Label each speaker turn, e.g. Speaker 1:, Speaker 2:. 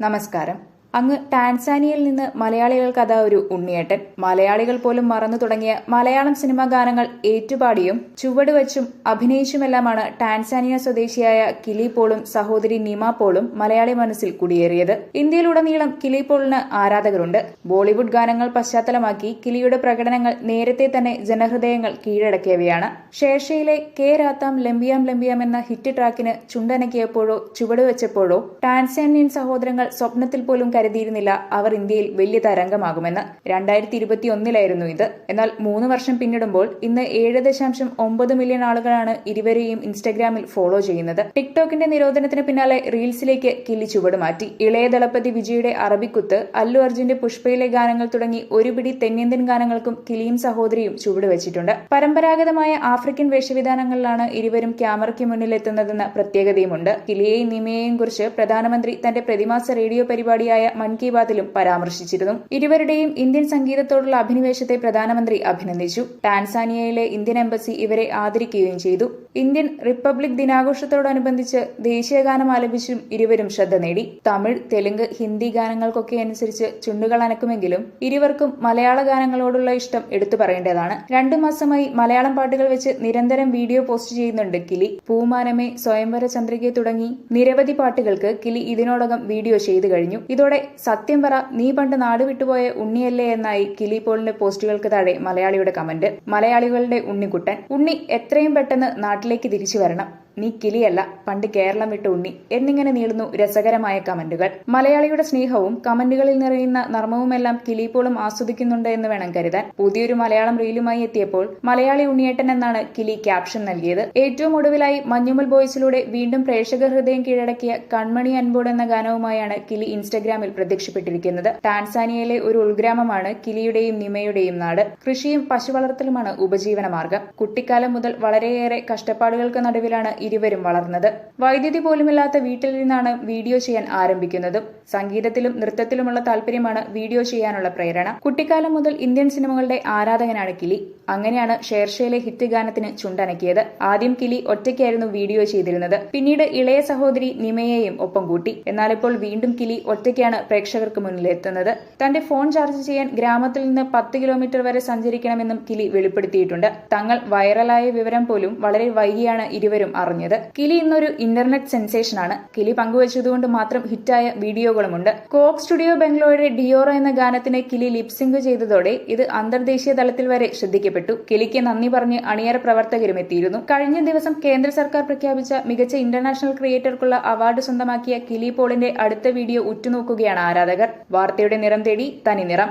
Speaker 1: നമസ്കാരം. അങ്ങ് ടാൻസാനിയയിൽ നിന്ന് മലയാളികൾക്ക് ഒരു ഉണ്ണിയേട്ടൻ. മലയാളികൾ പോലും മറന്നു തുടങ്ങിയ മലയാളം സിനിമാ ഗാനങ്ങൾ ഏറ്റുപാടിയും ചുവടുവച്ചും അഭിനയിച്ചുമെല്ലാമാണ് ടാൻസാനിയ സ്വദേശിയായ കിലി പോളും സഹോദരി നിമ പോളും മലയാളി മനസ്സിൽ കുടിയേറിയത്. ഇന്ത്യയിലുടനീളം കിലി പോളിന് ആരാധകരുണ്ട്. ബോളിവുഡ് ഗാനങ്ങൾ പശ്ചാത്തലമാക്കി കിലിയുടെ പ്രകടനങ്ങൾ നേരത്തെ തന്നെ ജനഹൃദയങ്ങൾ കീഴടക്കിയവയാണ്. ഷേർഷയിലെ കെ രാത്താം ലംബിയാം ലംബിയാം എന്ന ഹിറ്റ് ട്രാക്കിന് ചുണ്ടനക്കിയപ്പോഴോ ചുവടുവെച്ചപ്പോഴോ ടാൻസാനിയൻ സഹോദരങ്ങൾ സ്വപ്നത്തിൽ പോലും കരുതിയിരുന്നില്ല അവർ ഇന്ത്യയിൽ വലിയ തരംഗമാകുമെന്ന്. രണ്ടായിരത്തി ഇരുപത്തിയൊന്നിലായിരുന്നു ഇത്. എന്നാൽ മൂന്ന് വർഷം പിന്നിടുമ്പോൾ ഇന്ന് ഏഴ് ദശാംശം ഒമ്പത് മില്യൺ ആളുകളാണ് ഇരുവരെയും ഇൻസ്റ്റഗ്രാമിൽ ഫോളോ ചെയ്യുന്നത്. ടിക്ടോക്കിന്റെ നിരോധനത്തിന് പിന്നാലെ റീൽസിലേക്ക് കില്ലി ചുവട് മാറ്റി. ഇളയ ദളപതി വിജയുടെ അറബിക്കുത്ത് അല്ലു അർജുന്റെ പുഷ്പയിലെ ഗാനങ്ങൾ തുടങ്ങി ഒരുപിടി തെന്നിന്ത്യൻ ഗാനങ്ങൾക്കും കിലിയും സഹോദരിയും ചുവട് വെച്ചിട്ടുണ്ട്. പരമ്പരാഗതമായ ആഫ്രിക്കൻ വേഷവിധാനങ്ങളിലാണ് ഇരുവരും ക്യാമറയ്ക്ക് മുന്നിലെത്തുന്നതെന്ന പ്രത്യേകതയുമുണ്ട്. കിലിയെയും നിമയെയും കുറിച്ച് പ്രധാനമന്ത്രി തന്റെ പ്രതിമാസ റേഡിയോ പരിപാടിയായ മൻ കി ബാത്തിലും പരാമർശിച്ചിരുന്നു. ഇരുവരുടെയും ഇന്ത്യൻ സംഗീതത്തോടുള്ള അഭിനിവേശത്തെ പ്രധാനമന്ത്രി അഭിനന്ദിച്ചു. ടാൻസാനിയയിലെ ഇന്ത്യൻ എംബസി ഇവരെ ആദരിക്കുകയും ചെയ്തു. ഇന്ത്യൻ റിപ്പബ്ലിക് ദിനാഘോഷത്തോടനുബന്ധിച്ച് ദേശീയഗാനം ആലപിച്ചും ഇരുവരും ശ്രദ്ധ നേടി. തമിഴ് തെലുങ്ക് ഹിന്ദി ഗാനങ്ങൾക്കൊക്കെ അനുസരിച്ച് ചുണ്ടുകൾ അനക്കുമെങ്കിലും ഇരുവർക്കും മലയാള ഗാനങ്ങളോടുള്ള ഇഷ്ടം എടുത്തു പറയേണ്ടതാണ്. രണ്ടു മാസമായി മലയാളം പാട്ടുകൾ വെച്ച് നിരന്തരം വീഡിയോ പോസ്റ്റ് ചെയ്യുന്നുണ്ട് കിലി. പൂമാനമേ സ്വയംവര ചന്ദ്രികയെ തുടങ്ങി. നിരവധി പാട്ടുകൾക്ക് കിലി ഇതിനോടകം വീഡിയോ ചെയ്തു കഴിഞ്ഞു. ഇതോടെ സത്യം പറ നീ പണ്ട് നാട് വിട്ടുപോയ ഉണ്ണിയല്ലേ എന്നായി കിലി പോളിന്റെ പോസ്റ്റുകൾക്ക് താഴെ മലയാളിയുടെ കമന്റ്. മലയാളികളുടെ ഉണ്ണിക്കുട്ടൻ ഉണ്ണി എത്രയും പെട്ടെന്ന് നാട്ടിലേക്ക് തിരിച്ചു വരണം. നീ കിളിയല്ല പണ്ട് കേരളം വിട്ട് ഉണ്ണി. എന്നിങ്ങനെ നീളുന്നു രസകരമായ കമന്റുകൾ. മലയാളിയുടെ സ്നേഹവും കമന്റുകളിൽ നിറയുന്ന നർമ്മവുമെല്ലാം കിളിപ്പോളും ആസ്വദിക്കുന്നുണ്ട് എന്ന് വേണം കരുതാൻ. പുതിയൊരു മലയാളം റീലുമായി എത്തിയപ്പോൾ മലയാളി ഉണ്ണിയേട്ടൻ എന്നാണ് കിളി ക്യാപ്ഷൻ നൽകിയത്. ഏറ്റവും ഒടുവിലായി മഞ്ഞുമൽ ബോയ്സിലൂടെ വീണ്ടും പ്രേക്ഷക ഹൃദയം കീഴടക്കിയ കൺമണി അൻപോട് എന്ന ഗാനവുമായാണ് കിളി ഇൻസ്റ്റഗ്രാമിൽ പ്രത്യക്ഷപ്പെട്ടിരിക്കുന്നത്. ടാൻസാനിയയിലെ ഒരു ഉൾഗ്രാമമാണ് കിളിയുടെയും നിമയുടെയും നാട്. കൃഷിയും പശുവളർത്തലുമാണ് ഉപജീവന മാർഗം കുട്ടിക്കാലം മുതൽ വളരെയേറെ കഷ്ടപ്പാടുകൾക്ക് നടുവിലാണ് ഇരുവരും വളർന്നത്. വൈദ്യുതി പോലുമില്ലാത്ത വീട്ടിൽ നിന്നാണ് വീഡിയോ ചെയ്യാൻ ആരംഭിക്കുന്നതും. സംഗീതത്തിലും നൃത്തത്തിലുമുള്ള താല്പര്യമാണ് വീഡിയോ ചെയ്യാനുള്ള പ്രേരണ. കുട്ടിക്കാലം മുതൽ ഇന്ത്യൻ സിനിമകളുടെ ആരാധകനാണ് കിലി. അങ്ങനെയാണ് ഷേർഷയിലെ ഹിറ്റ് ഗാനത്തിന് ചുണ്ടനക്കിയത്. ആദ്യം കിലി ഒറ്റയ്ക്കായിരുന്നു വീഡിയോ ചെയ്തിരുന്നത്. പിന്നീട് ഇളയ സഹോദരി നിമയെയും ഒപ്പം കൂട്ടി. എന്നാൽ ഇപ്പോൾ വീണ്ടും കിലി ഒറ്റയ്ക്കാണ് പ്രേക്ഷകർക്ക് മുന്നിലെത്തുന്നത്. തന്റെ ഫോൺ ചാർജ് ചെയ്യാൻ ഗ്രാമത്തിൽ നിന്ന് പത്ത് കിലോമീറ്റർ വരെ സഞ്ചരിക്കണമെന്നും കിലി വെളിപ്പെടുത്തിയിട്ടുണ്ട്. തങ്ങൾ വൈറലായ വിവരം പോലും വളരെ വൈകിയാണ് ഇരുവരും അറിഞ്ഞത്. കിലി ഇന്നൊരു ഇന്റർനെറ്റ് സെൻസേഷൻ ആണ്. കിലി പങ്കുവച്ചതുകൊണ്ട് മാത്രം ഹിറ്റായ വീഡിയോകളുമുണ്ട്. കോക്ക് സ്റ്റുഡിയോ ബംഗ്ലോയുടെ ഡിയോറ എന്ന ഗാനത്തിന് കിലി ലിപ്സിംഗ് ചെയ്തതോടെ ഇത് അന്തർദേശീയ തലത്തിൽ വരെ ശ്രദ്ധിക്കപ്പെട്ടു. കിലിക്ക് നന്ദി പറഞ്ഞ് അണിയറ പ്രവർത്തകരും എത്തിയിരുന്നു. കഴിഞ്ഞ ദിവസം കേന്ദ്ര സർക്കാർ പ്രഖ്യാപിച്ച മികച്ച ഇന്റർനാഷണൽ ക്രിയേറ്റർക്കുള്ള അവാർഡ് സ്വന്തമാക്കിയ കിലി പോളിന്റെ അടുത്ത വീഡിയോ ഉറ്റുനോക്കുകയാണ് ആരാധകർ. വാർത്തയുടെ നിറം തേടി തനി നിറം.